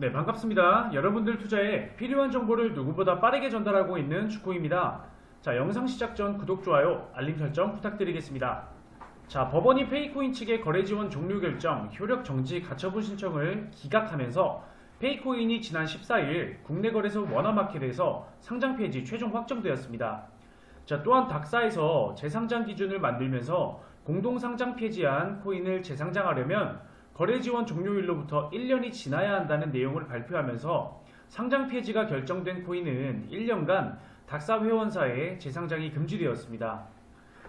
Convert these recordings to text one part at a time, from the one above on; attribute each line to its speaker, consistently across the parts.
Speaker 1: 네, 반갑습니다. 여러분들 투자에 필요한 정보를 누구보다 빠르게 전달하고 있는 주코입니다. 자, 영상 시작 전 구독, 좋아요, 알림 설정 부탁드리겠습니다. 자, 법원이 페이코인 측의 거래 지원 종료 결정, 효력 정지 가처분 신청을 기각하면서 페이코인이 지난 14일 국내 거래소 워너마켓에서 상장 폐지 최종 확정되었습니다. 자, 또한 닥사에서 재상장 기준을 만들면서 공동 상장 폐지한 코인을 재상장하려면 거래 지원 종료일로부터 1년이 지나야 한다는 내용을 발표하면서 상장 폐지가 결정된 코인은 1년간 닥사 회원사의 재상장이 금지되었습니다.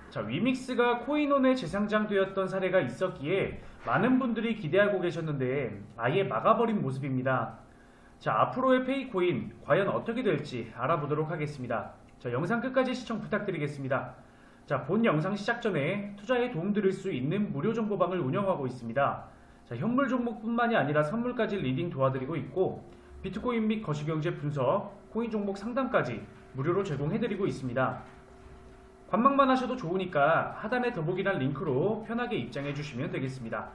Speaker 1: 자, 위믹스가 코인원에 재상장되었던 사례가 있었기에 많은 분들이 기대하고 계셨는데 아예 막아버린 모습입니다. 자, 앞으로의 페이코인 과연 어떻게 될지 알아보도록 하겠습니다. 자, 영상 끝까지 시청 부탁드리겠습니다. 자, 본 영상 시작 전에 투자에 도움드릴 수 있는 무료 정보방을 운영하고 있습니다. 자, 현물 종목뿐만이 아니라 선물까지 리딩 도와드리고 있고 비트코인 및 거시경제 분석, 코인 종목 상담까지 무료로 제공해드리고 있습니다. 관망만 하셔도 좋으니까 하단의 더보기란 링크로 편하게 입장해 주시면 되겠습니다.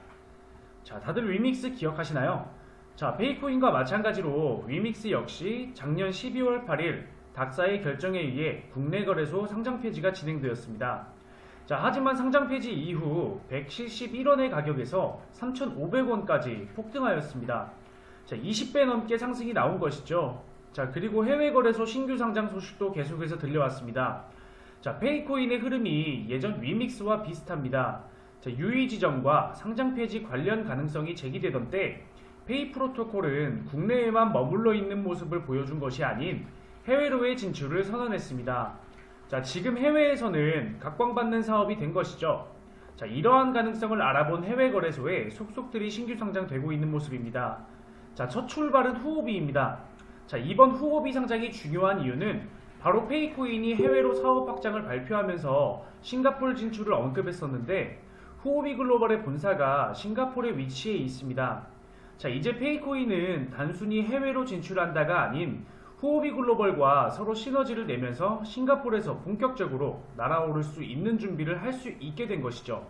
Speaker 1: 자, 다들 위믹스 기억하시나요? 자, 페이코인과 마찬가지로 위믹스 역시 작년 12월 8일 닥사의 결정에 의해 국내 거래소 상장 폐지가 진행되었습니다. 자, 하지만 상장 폐지 이후 171원의 가격에서 3,500원까지 폭등하였습니다. 자, 20배 넘게 상승이 나온 것이죠. 자, 그리고 해외 거래소 신규 상장 소식도 계속해서 들려왔습니다. 자, 페이코인의 흐름이 예전 위믹스와 비슷합니다. 자, 유의 지정과 상장 폐지 관련 가능성이 제기되던 때 페이 프로토콜은 국내에만 머물러 있는 모습을 보여준 것이 아닌 해외로의 진출을 선언했습니다. 자, 지금 해외에서는 각광받는 사업이 된 것이죠. 자, 이러한 가능성을 알아본 해외 거래소에 속속들이 신규 상장되고 있는 모습입니다. 자, 첫 출발은 후오비입니다. 자, 이번 후오비 상장이 중요한 이유는 바로 페이코인이 해외로 사업 확장을 발표하면서 싱가포르 진출을 언급했었는데 후오비 글로벌의 본사가 싱가포르에 위치해 있습니다. 자, 이제 페이코인은 단순히 해외로 진출한다가 아닌 후오비 글로벌과 서로 시너지를 내면서 싱가포르에서 본격적으로 날아오를 수 있는 준비를 할 수 있게 된 것이죠.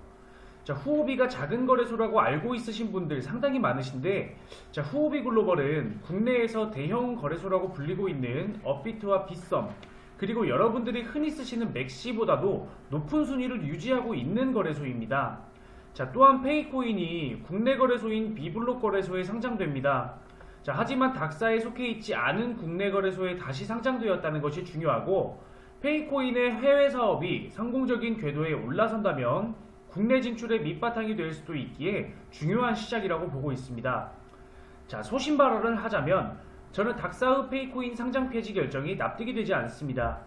Speaker 1: 자, 후오비가 작은 거래소라고 알고 있으신 분들 상당히 많으신데, 자, 후오비 글로벌은 국내에서 대형 거래소라고 불리고 있는 업비트와 빗썸, 그리고 여러분들이 흔히 쓰시는 맥시보다도 높은 순위를 유지하고 있는 거래소입니다. 자, 또한 페이코인이 국내 거래소인 비블록 거래소에 상장됩니다. 자, 하지만 닥사에 속해 있지 않은 국내 거래소에 다시 상장되었다는 것이 중요하고, 페이코인의 해외 사업이 성공적인 궤도에 올라선다면 국내 진출의 밑바탕이 될 수도 있기에 중요한 시작이라고 보고 있습니다. 자, 소신 발언을 하자면 저는 닥사의 페이코인 상장 폐지 결정이 납득이 되지 않습니다.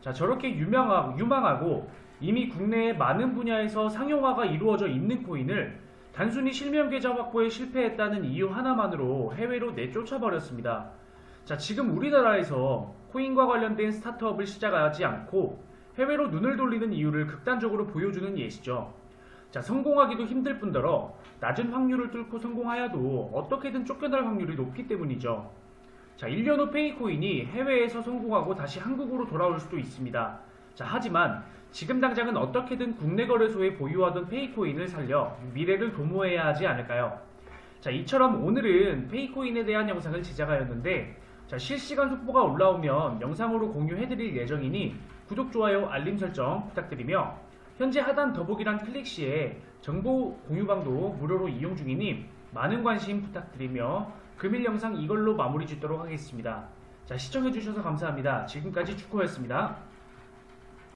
Speaker 1: 자, 저렇게 유명하고, 유망하고 이미 국내에 많은 분야에서 상용화가 이루어져 있는 코인을 단순히 실명 계좌 확보에 실패했다는 이유 하나만으로 해외로 내쫓아 버렸습니다. 자, 지금 우리나라에서 코인과 관련된 스타트업을 시작하지 않고 해외로 눈을 돌리는 이유를 극단적으로 보여주는 예시죠. 자, 성공하기도 힘들 뿐더러 낮은 확률을 뚫고 성공하여도 어떻게든 쫓겨날 확률이 높기 때문이죠. 자, 1년 후 페이코인이 해외에서 성공하고 다시 한국으로 돌아올 수도 있습니다. 자, 하지만 지금 당장은 어떻게든 국내 거래소에 보유하던 페이코인을 살려 미래를 도모해야 하지 않을까요? 자, 이처럼 오늘은 페이코인에 대한 영상을 제작하였는데 자, 실시간 속보가 올라오면 영상으로 공유해드릴 예정이니 구독, 좋아요, 알림 설정 부탁드리며 현재 하단 더보기란 클릭 시에 정보 공유방도 무료로 이용 중이니 많은 관심 부탁드리며 금일 영상 이걸로 마무리 짓도록 하겠습니다. 자, 시청해주셔서 감사합니다. 지금까지 축구였습니다.